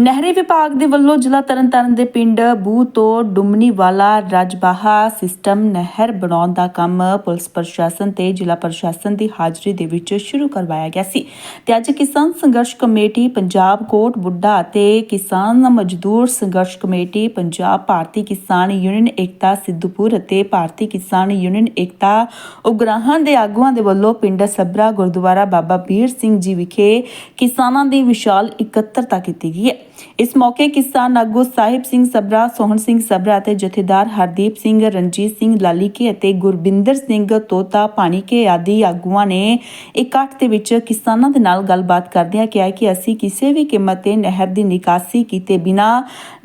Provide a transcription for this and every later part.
ਨਹਿਰੀ ਵਿਭਾਗ ਦੇ ਵੱਲੋਂ ਜ਼ਿਲ੍ਹਾ ਤਰਨਤਾਰਨ ਦੇ ਪਿੰਡ ਬੂ ਤੋਂ ਡੁਮਨੀ ਵਾਲਾ ਰਜਬਾਹਾ ਸਿਸਟਮ ਨਹਿਰ ਬਣਾਉਣ ਦਾ ਕੰਮ ਪੁਲਿਸ ਪ੍ਰਸ਼ਾਸਨ ਤੇ ਜ਼ਿਲ੍ਹਾ ਪ੍ਰਸ਼ਾਸਨ ਦੀ ਹਾਜ਼ਰੀ ਦੇ ਵਿੱਚ ਸ਼ੁਰੂ ਕਰਵਾਇਆ ਗਿਆ ਸੀ ਤੇ ਅੱਜ ਕਿਸਾਨ ਸੰਘਰਸ਼ ਕਮੇਟੀ ਪੰਜਾਬ ਕੋਟ ਬੁੱਢਾ ਅਤੇ ਕਿਸਾਨ ਮਜ਼ਦੂਰ ਸੰਘਰਸ਼ ਕਮੇਟੀ ਪੰਜਾਬ ਭਾਰਤੀ ਕਿਸਾਨ ਯੂਨੀਅਨ ਏਕਤਾ ਸਿੱਧੂਪੁਰ ਅਤੇ ਭਾਰਤੀ ਕਿਸਾਨ ਯੂਨੀਅਨ ਏਕਤਾ ਉਗਰਾਹਾਂ ਦੇ ਆਗੂਆਂ ਦੇ ਵੱਲੋਂ ਪਿੰਡ ਸਬਰਾ ਗੁਰਦੁਆਰਾ ਬਾਬਾ ਬੀਰ ਸਿੰਘ ਜੀ ਵਿਖੇ ਕਿਸਾਨਾਂ ਦੀ ਵਿਸ਼ਾਲ ਇਕੱਤਰਤਾ ਕੀਤੀ ਗਈ ਹੈ। ਇਸ ਮੌਕੇ ਕਿਸਾਨ ਆਗੂ ਸਾਹਿਬ ਸਿੰਘ ਸਬਰਾ ਸੋਹਣ ਸਿੰਘ ਸਬਰਾ ਅਤੇ ਜਥੇਦਾਰ ਹਰਦੀਪ ਸਿੰਘ, ਰਣਜੀਤ ਸਿੰਘ ਲਾਲੀਕੇ ਅਤੇ ਗੁਰਬਿੰਦਰ ਸਿੰਘ ਤੋਤਾ, ਪਾਣੀਕੇ ਆਦਿ ਆਗੂਆਂ ਨੇ ਇਕੱਠ ਦੇ ਵਿੱਚ ਕਿਸਾਨਾਂ ਦੇ ਨਾਲ ਗੱਲਬਾਤ ਕਰਦਿਆਂ ਕਿਹਾ ਕਿ ਅਸੀਂ ਕਿਸੇ ਵੀ ਕੀਮਤ ਤੇ ਨਹਿਰ ਦੀ ਨਿਕਾਸੀ ਕੀਤੇ ਬਿਨਾ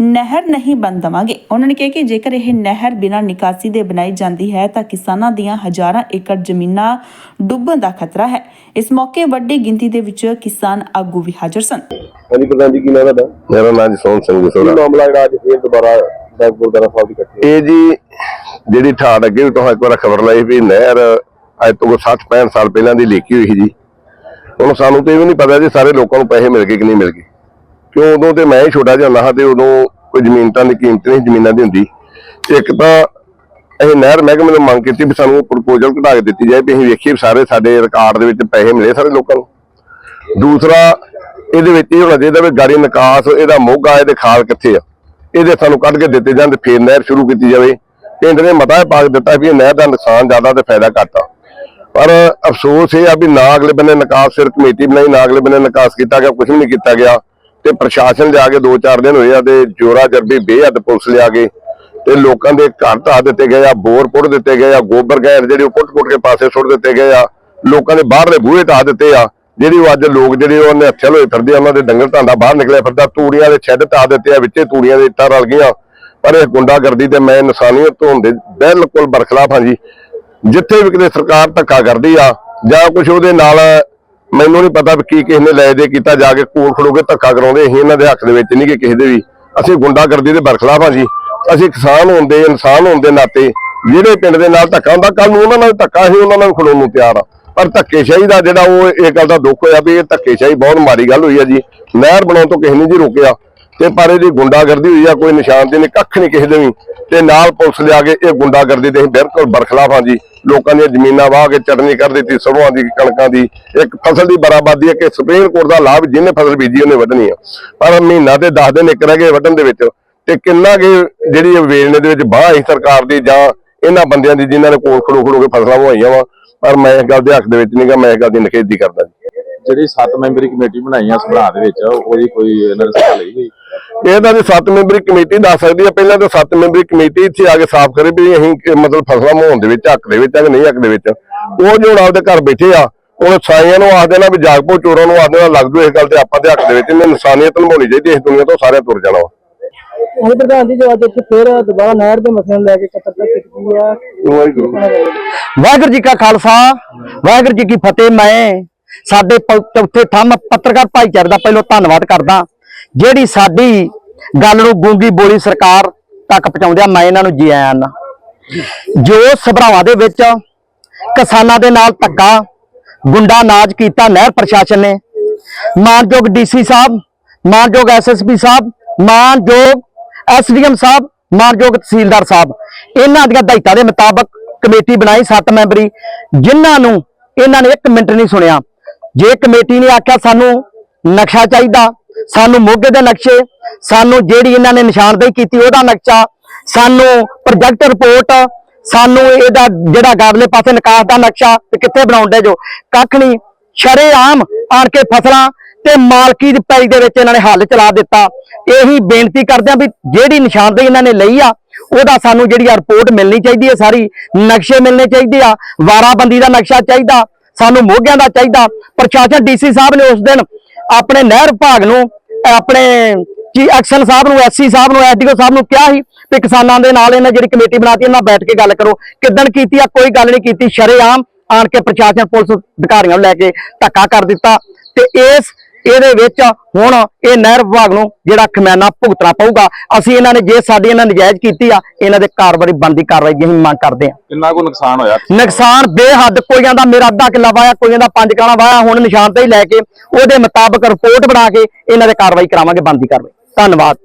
ਨਹਿਰ ਨਹੀਂ ਬਣ ਦੇਵਾਂਗੇ। ਉਹਨਾਂ ਨੇ ਕਿਹਾ ਕਿ ਜੇਕਰ ਇਹ ਨਹਿਰ ਬਿਨਾ ਨਿਕਾਸੀ ਦੇ ਬਣਾਈ ਜਾਂਦੀ ਹੈ, ਤਾਂ ਕਿਸਾਨਾਂ ਦੀਆਂ ਹਜ਼ਾਰਾਂ ਏਕੜ ਜ਼ਮੀਨਾਂ ਡੁੱਬਣ ਦਾ ਖਤਰਾ ਹੈ। ਇਸ ਮੌਕੇ ਵੱਡੀ ਗਿਣਤੀ ਦੇ ਵਿੱਚ ਕਿਸਾਨ ਆਗੂ ਵੀ ਹਾਜ਼ਰ ਸਨ। ਹਾਂਜੀ ਪ੍ਰਧਾਨ ਜੀ ਕੀ ਨਾਮ ਹੈ ਤੁਹਾਡਾ? ਮੇਰਾ ਨਾਮ ਜੀ ਸੋਹਣ ਸਿੰਘ ਕੀ ਜਸੋਰਾ ਮਾਮਲਾ ਜਿਹੜਾ ਅੱਜ ਫੇਰ ਦੁਬਾਰਾ ਬੈਕ ਗੁਰਦਾਰਾ ਸਾਹਿਬ ਦੀ ਇਕੱਠੇ? ਇਹ ਜੀ ਜਿਹੜੀ ਠਾੜ ਅੱਗੇ ਵੀ ਤੁਹਾਨੂੰ ਇੱਕ ਵਾਰ ਖਬਰ ਲਈ ਵੀ ਨਹਿਰ ਅੱਜ ਤੋਂ 60 65 ਸਾਲ ਪਹਿਲਾਂ ਦੀ ਲੀਕੀ ਹੋਈ ਸੀ ਜੀ। ਹੁਣ ਸਾਨੂੰ ਤੇ ਇਹ ਵੀ ਨਹੀਂ ਪਤਾ ਜੀ ਸਾਰੇ ਲੋਕਾਂ ਨੂੰ ਪੈਸੇ ਮਿਲ ਗਏ ਕਿ ਨਹੀਂ ਮਿਲ ਗਏ। ਕਿਉਂ ਉਦੋਂ ਤੇ ਮੈਂ ਹੀ ਛੋਟਾ ਜਿਹਾ ਹੁੰਦਾ ਹਾਂ ਤੇ ਉਦੋਂ ਕੋਈ ਜ਼ਮੀਨ ਤਾਂ ਦੀ ਕੀਮਤ ਨਹੀਂ ਜ਼ਮੀਨਾਂ ਦੀ ਹੁੰਦੀ। ਇੱਕ ਤਾਂ ਇਹ ਨਹਿਰ ਮਹਿਕਮੇ ਨੇ ਮੰਗ ਕੀਤੀ ਵੀ ਸਾਨੂੰ ਪ੍ਰਪੋਜ਼ਲ ਕਢਾ ਕੇ ਦਿੱਤੀ ਜਾਏ ਵੀ ਅਸੀਂ ਵੇਖੀਏ ਵੀ ਸਾਰੇ ਸਾਡੇ ਰਿਕਾਰਡ ਦੇ ਵਿੱਚ ਪੈਸੇ ਮਿਲੇ ਸਾਰੇ ਲੋਕਾਂ ਨੂੰ। ਦੂਸਰਾ ਇਹਦੇ ਵਿੱਚ ਇਹ ਹੋਣਾ ਚਾਹੀਦਾ ਵੀ ਗਾੜੀ ਨਿਕਾਸ, ਇਹਦਾ ਮੋਗਾ, ਇਹਦੇ ਖਾਲ ਕਿੱਥੇ ਆ? ਇਹਦੇ ਸਾਨੂੰ ਕੱਢ ਕੇ ਦਿੱਤੇ ਜਾਣ ਤੇ ਫੇਰ ਨਹਿਰ ਸ਼ੁਰੂ ਕੀਤੀ ਜਾਵੇ। ਪਿੰਡ ਨੇ ਮਤਾ ਪਾ ਕੇ ਦਿੱਤਾ ਵੀ ਇਹ ਨਹਿਰ ਦਾ ਨੁਕਸਾਨ ਜ਼ਿਆਦਾ ਤੇ ਫਾਇਦਾ ਘੱਟ ਆ। ਪਰ ਅਫਸੋਸ ਇਹ ਆ ਵੀ ਨਾ ਅਗਲੇ ਬੰਨੇ ਨਿਕਾਸ ਸਿਰ ਕਮੇਟੀ ਬਣਾਈ, ਨਾ ਅਗਲੇ ਬੰਨੇ ਨਿਕਾਸ ਕੀਤਾ ਗਿਆ ਕੁਝ ਵੀ ਨਹੀਂ ਕੀਤਾ ਗਿਆ। ਤੇ ਪ੍ਰਸ਼ਾਸਨ ਲਿਆ ਕੇ 2-4 ਦਿਨ ਹੋਏ ਆ ਤੇ ਜੋਰਾ ਜਰਬੀ ਬੇਹੱਦ ਪੁਲਿਸ ਲਿਆ ਕੇ ਤੇ ਲੋਕਾਂ ਦੇ ਘਰ ਢਾਹ ਦਿੱਤੇ ਗਏ ਆ, ਬੋਰ ਪੁੱਟ ਦਿੱਤੇ ਗਏ ਆ, ਗੋਬਰ ਗੈਰ ਜਿਹੜੇ ਉਹ ਪੁੱਟ-ਪੁੱਟ ਕੇ ਪਾਸੇ ਸੁੱਟ ਦਿੱਤੇ ਗਏ ਆ। ਲੋਕਾਂ ਦੇ ਬਾਹਰਲੇ ਬੂਹੇ ਢਾਹ ਦਿੱਤੇ ਆ। ਜਿਹੜੀ ਉਹ ਅੱਜ ਲੋਕ ਜਿਹੜੇ ਉਹ ਨਿਹੱਥਲ ਹੋਏ ਫਿਰਦੇ ਉਹਨਾਂ ਦੇ ਡੰਗਰ ਧਾਂਦਾ ਬਾਹਰ ਨਿਕਲਿਆ ਫਿਰਦਾ, ਤੂੜੀਆਂ ਦੇ ਛੱਡ ਢਾਹ ਦਿੱਤੇ ਆ, ਵਿੱਚੇ ਤੂੜੀਆਂ ਦੇ ਇੱਟਾਂ ਰਲ ਗਈਆਂ। ਪਰ ਇਹ ਗੁੰਡਾਗਰਦੀ ਤੇ ਮੈਂ ਇਨਸਾਨੀਅਤ ਤੋਂ ਹੁੰਦੇ ਬਿਲਕੁਲ ਬਰਖਲਾਫ ਹਾਂ ਜੀ। ਜਿੱਥੇ ਵੀ ਕਿਤੇ ਸਰਕਾਰ ਧੱਕਾ ਕਰਦੀ ਆ, ਜਾਂ ਕੁਝ ਉਹਦੇ ਨਾਲ ਮੈਨੂੰ ਨਹੀਂ ਪਤਾ ਵੀ ਕੀ ਕਿਸੇ ਨੇ ਲੈ ਦੇ ਕੀਤਾ, ਜਾ ਕੇ ਕੋਲ ਖੜੋ ਕੇ ਧੱਕਾ ਕਰਾਉਂਦੇ, ਅਸੀਂ ਇਹਨਾਂ ਦੇ ਹੱਕ ਦੇ ਵਿੱਚ ਨਹੀਂ ਕਿ ਕਿਸੇ ਦੇ ਵੀ। ਅਸੀਂ ਗੁੰਡਾਗਰਦੀ ਦੇ ਬਰਖਲਾਫ ਹਾਂ ਜੀ। ਅਸੀਂ ਕਿਸਾਨ ਹੁੰਦੇ ਇਨਸਾਨ ਹੋਣ ਦੇ ਨਾਤੇ, ਜਿਹੜੇ ਪਿੰਡ ਦੇ ਨਾਲ ਧੱਕਾ ਹੁੰਦਾ ਕੱਲ ਨੂੰ ਉਹਨਾਂ ਨਾਲ ਧੱਕਾ, ਅਸੀਂ ਉਹਨਾਂ ਨਾਲ ਵੀ ਖੜੋਣ ਨੂੰ ਤਿਆਰ ਆ ਪਰ ਧੱਕੇਸ਼ਾਹੀ ਦਾ ਜਿਹੜਾ ਉਹ ਇਹ ਗੱਲ ਦਾ ਦੁੱਖ ਹੋਇਆ ਵੀ ਇਹ ਧੱਕੇਸ਼ਾਹੀ ਬਹੁਤ ਮਾੜੀ ਗੱਲ ਹੋਈ ਹੈ ਜੀ। ਨਹਿਰ ਬਣਾਉਣ ਤੋਂ ਕਿਸੇ ਨੇ ਜੀ ਰੋਕਿਆ ਤੇ ਪਰ ਇਹਦੀ ਗੁੰਡਾਗਰਦੀ ਹੋਈ ਆ, ਕੋਈ ਨਿਸ਼ਾਨ ਤੇ ਨਹੀਂ, ਕੱਖ ਨਹੀਂ ਕਿਸੇ ਦੇ ਵੀ। ਤੇ ਨਾਲ ਪੁਲਿਸ ਲਿਆ ਕੇ ਇਹ ਗੁੰਡਾਗਰਦੀ ਦੇ ਬਿਲਕੁਲ ਬਰਖਲਾਫ ਹਾਂ ਜੀ। ਲੋਕਾਂ ਦੀਆਂ ਜ਼ਮੀਨਾਂ ਵਾਹ ਕੇ ਚਟਨੀ ਕਰ ਦਿੱਤੀ ਸਰੋਆਂ ਦੀ, ਕਣਕਾਂ ਦੀ। ਇੱਕ ਫਸਲ ਦੀ ਬਰਾਬਾਦੀ ਹੈ ਕਿ ਸੁਪਰੀਮ ਕੋਰਟ ਦਾ ਲਾਭ ਜਿਹਨੇ ਫਸਲ ਬੀਜੀ ਉਹਨੇ ਵੱਢਣੀ ਆ। ਪਰ ਮਹੀਨਾ ਤੇ 10 ਦਿਨ ਇੱਕ ਰਹਿ ਗਏ ਵੱਢਣ ਦੇ ਵਿੱਚ ਤੇ ਕਿੰਨਾ ਕਿ ਜਿਹੜੀ ਇਹ ਦੇ ਵਿੱਚ ਬਾਹ ਹੈ ਸਰਕਾਰ ਦੀ ਜਾਂ ਇਹਨਾਂ ਬੰਦਿਆਂ ਦੀ ਜਿਨ੍ਹਾਂ ਨੇ ਕੋਲ ਖੜੋ ਖੜੋ ਕੇ ਫਸਲਾਂ ਵਹਾਈਆਂ ਵਾ ਪਰ ਮੈਂ ਇਸ ਗੱਲ ਦੇ ਹੱਕ ਦੇ ਵਿੱਚ ਨਹੀਂਗਾ ਮੈਂ ਇਸ ਗੱਲ ਦੀ ਨਿਖੇਧੀ ਕਰਦਾ ਜਿਹੜੀ 7 ਮੈਂਬਰੀ ਕਮੇਟੀ ਬਣਾਈ ਆ ਸੁਭਰਾ ਦੇ ਵਿੱਚ ਉਹਦੀ ਕੋਈ ਇਹਨਾਂ ਨੇ ਸਲਾਹ ਲਈ ਗਈ ਇਹ ਤਾਂ ਜੀ ਸੱਤ ਮੈਂਬਰੀ ਕਮੇਟੀ ਦੱਸ ਸਕਦੀ ਹੈ ਪਹਿਲਾਂ ਤਾਂ ਸੱਤ ਮੈਂਬਰੀ ਕਮੇਟੀ ਇੱਥੇ ਆ ਕੇ ਸਾਫ਼ ਕਰੇ ਵੀ ਅਸੀਂ ਮਤਲਬ ਫਸਲਾਂ ਮਹਾਉਣ ਦੇ ਵਿੱਚ ਹੱਕ ਦੇ ਵਿੱਚ ਆ ਕਿ ਨਹੀਂ ਹੱਕ ਦੇ ਵਿੱਚ। ਉਹ ਜੋ ਹੁਣ ਆਪਦੇ ਘਰ ਬੈਠੇ ਆ ਉਹ ਸਾਈਆਂ ਨੂੰ ਆਖਦੇ ਨਾ ਵੀ ਜਾਗਪੋ ਚੋਰਾਂ ਨੂੰ ਆਖਦੇ ਨਾ ਲੱਗ ਜੂ ਇਸ ਗੱਲ ਤੇ ਆਪਾਂ ਦੇ ਹੱਕ ਦੇ ਵਿੱਚ ਇਹਨੇ ਇਨਸਾਨੀਅਤ ਨਿਭਾਉਣੀ ਚਾਹੀਦੀ ਇਸ ਦੁਨੀਆ ਤੋਂ ਸਾਰਿਆਂ ਤੁਰ ਜਾਣਾ ਹੁਣ ਪ੍ਰਧਾਨ ਜੀ ਜੋ ਅੱਜ ਇੱਥੇ ਫਿਰ ਦੁਬਾਰਾ ਨਹਿਰ ਦੇ ਮਸਲੇ ਨੂੰ ਲੈ ਕੇ ਇਕੱਤਰਤਾ ਕੀਤੀ ਆ ਵਾਹਿਗੁਰੂ ਜੀ ਕਾ ਖਾਲਸਾ, ਵਾਹਿਗੁਰੂ ਜੀ ਕੀ ਫਤਿਹ। ਮੈਂ ਸਾਡੇ ਪ- ਚੌਥੇ ਥੰਮ ਪੱਤਰਕਾਰ ਭਾਈਚਾਰੇ ਦਾ ਪਹਿਲਾਂ ਧੰਨਵਾਦ ਕਰਦਾ। ਜਿਹੜੀ ਸਾਡੀ ਗੱਲ ਨੂੰ ਗੂੰਗੀ ਬੋਲੀ ਸਰਕਾਰ ਤੱਕ ਪਹੁੰਚਾਉਂਦਿਆਂ ਮੈਂ ਇਹਨਾਂ ਨੂੰ ਜੀ ਆਇਆਂ ਨਾ ਜੋ ਸਭਰਾਵਾਂ ਦੇ ਵਿੱਚ ਕਿਸਾਨਾਂ ਦੇ ਨਾਲ ਧੱਕਾ, ਗੁੰਡਾ ਨਾਜ ਕੀਤਾ ਨਹਿਰ ਪ੍ਰਸ਼ਾਸਨ ਨੇ, ਮਾਨਯੋਗ ਡੀਸੀ ਸਾਹਿਬ, ਮਾਨਯੋਗ ਐਸਐਸਪੀ ਸਾਹਿਬ, ਮਾਨਯੋਗ ਐਸਡੀਐਮ ਸਾਹਿਬ ਮਾਨਯੋਗ ਤਹਿਸੀਲਦਾਰ ਸਾਹਿਬ, ਇਹਨਾਂ ਦੀਆਂ ਹਦਾਇਤਾਂ ਦੇ ਮੁਤਾਬਕ ਕਮੇਟੀ ਬਣਾਈ 7 ਮੈਂਬਰੀ, ਜਿਨ੍ਹਾਂ ਨੂੰ ਇਹਨਾਂ ਨੇ 1 ਮਿੰਟ ਨਹੀਂ ਸੁਣਿਆ। ਜੇ ਕਮੇਟੀ ਨੇ ਆਖਿਆ ਸਾਨੂੰ ਨਕਸ਼ਾ ਚਾਹੀਦਾ, ਸਾਨੂੰ ਮੋਗੇ ਦੇ ਨਕਸ਼ੇ, ਸਾਨੂੰ ਜਿਹੜੀ ਇਹਨਾਂ ਨੇ ਨਿਸ਼ਾਨਦੇਹੀ ਕੀਤੀ ਉਹਦਾ ਨਕਸ਼ਾ, ਸਾਨੂੰ ਪ੍ਰੋਜੈਕਟ ਰਿਪੋਰਟ, ਸਾਨੂੰ ਇਹਦਾ ਜਿਹੜਾ ਗਾਬਲੇ ਪਾਸੇ ਨਿਕਾਸ ਦਾ ਨਕਸ਼ਾ ਤੇ ਕਿੱਥੇ ਬਣਾਉਂਦੇ ਜੋ। ਕੱਖ ਨਹੀਂ, ਸ਼ਰੇਆਮ ਆਣ ਕੇ ਫਸਲਾਂ ਤੇ ਮਾਲਕੀ ਦੀ ਪੈਲੀ ਦੇ ਵਿੱਚ ਇਹਨਾਂ ਨੇ ਹੱਲ ਚਲਾ ਦਿੱਤਾ। ਇਹੀ ਬੇਨਤੀ ਕਰਦੇ ਆ ਵੀ ਜਿਹੜੀ ਨਿਸ਼ਾਨਦੇਹੀ ਇਹਨਾਂ ਨੇ ਲਈ ਆ, ਉਹਦਾ ਸਾਨੂੰ ਜਿਹੜੀ ਆ ਰਿਪੋਰਟ ਮਿਲਣੀ ਚਾਹੀਦੀ ਹੈ ਸਾਰੀ। ਨਕਸ਼ੇ ਮਿਲਣੇ ਚਾਹੀਦੇ ਆ, ਵਾਰਾਬੰਦੀ ਦਾ ਨਕਸ਼ਾ ਚਾਹੀਦਾ, ਸਾਨੂੰ ਮੋਗਿਆਂ ਦਾ ਚਾਹੀਦਾ। ਪ੍ਰਸ਼ਾਸਨ ਡੀਸੀ ਸਾਹਿਬ ਨੇ ਉਸ ਦਿਨ ਆਪਣੇ ਨਹਿਰ ਵਿਭਾਗ ਨੂੰ, ਆਪਣੇ ਜੀ ਐਕਸ਼ਨ ਸਾਹਿਬ ਨੂੰ ਐਸਸੀ ਸਾਹਿਬ ਨੂੰ ਐਸਡੀਓ ਸਾਹਿਬ ਨੂੰ ਕਿਹਾ ਸੀ ਕਿ ਕਿਸਾਨਾਂ ਦੇ ਨਾਲ ਇਹਨਾਂ ਜਿਹੜੀ ਕਮੇਟੀ ਬਣਾਤੀ, ਇਹਨਾਂ ਬੈਠ ਕੇ ਗੱਲ ਕਰੋ। ਕਿਦਣ ਕੀਤੀ ਆ, ਕੋਈ ਗੱਲ ਨਹੀਂ ਕੀਤੀ। ਸ਼ਰੇਆਮ ਆਣ ਕੇ ਪ੍ਰਸ਼ਾਸਨ, ਪੁਲਿਸ ਅਧਿਕਾਰੀਆਂ ਨੂੰ ਲੈ ਕੇ ਧੱਕਾ ਕਰ ਦਿੱਤਾ। ਤੇ ਇਸ ਇਹਦੇ ਵਿੱਚ ਹੁਣ ਇਹ ਨਹਿਰ ਵਿਭਾਗ ਨੂੰ ਜਿਹੜਾ ਖਮਿਆਨਾ ਭੁਗਤਣਾ ਪਊਗਾ। ਅਸੀਂ ਇਹਨਾਂ ਨੇ ਜੇ ਸਾਡੀ ਇਹਨਾਂ ਨਜਾਇਜ਼ ਕੀਤੀ ਆ ਇਹਨਾਂ ਦੇ ਕਾਰਵਾਈ ਬੰਦੀ ਕਾਰਵਾਈ ਦੀ ਮੰਗ ਕਰਦੇ ਆ ਕਿੰਨਾ ਕੋ ਨੁਕਸਾਨ ਹੋਇਆ? ਨੁਕਸਾਨ ਬੇਹੱਦ ਕੋਈਆਂ ਦਾ ਮੇਰਾ ਅੱਧਾ ਕਿੱਲਾ ਵਾਇਆ ਕੋਈਆਂ ਦਾ ਪੰਜ ਕਾਣਾ ਵਾਇਆ ਹੁਣ ਨਿਸ਼ਾਨ ਤੇ ਹੀ ਲੈ ਕੇ ਉਹਦੇ ਮੁਤਾਬਕ ਰਿਪੋਰਟ ਬਣਾ ਕੇ ਇਹਨਾਂ ਦੇ ਕਾਰਵਾਈ ਕਰਾਵਾਂਗੇ ਬੰਦੀ ਕਾਰਵਾਈ। ਧੰਨਵਾਦ।